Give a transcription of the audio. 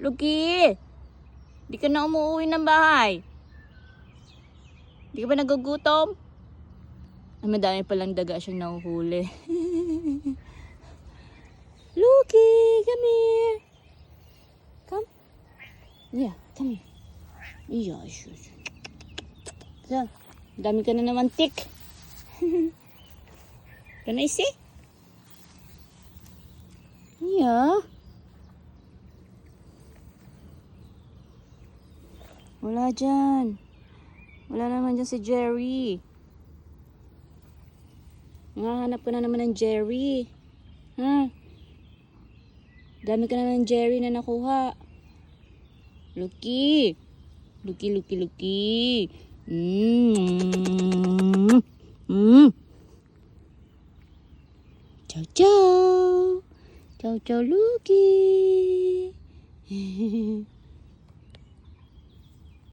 Luki! Di ka na umuwi ng bahay. Di ka ba nagugutom? Ay, madami palang daga siyang nahuhuli. Luki, come here. Come. Yeah, come here. Yeah, sure. So, dami ka na naman tick. Can I see? Yeah. Wala dyan. Wala naman dyan si Jerry. Nangahanap ka na naman ng Jerry. Ha? Dami ka na ng Jerry na nakuha. Lucky. Lucky, Lucky, Lucky. Mm. Mm. Ciao, ciao. Ciao, ciao, Lucky.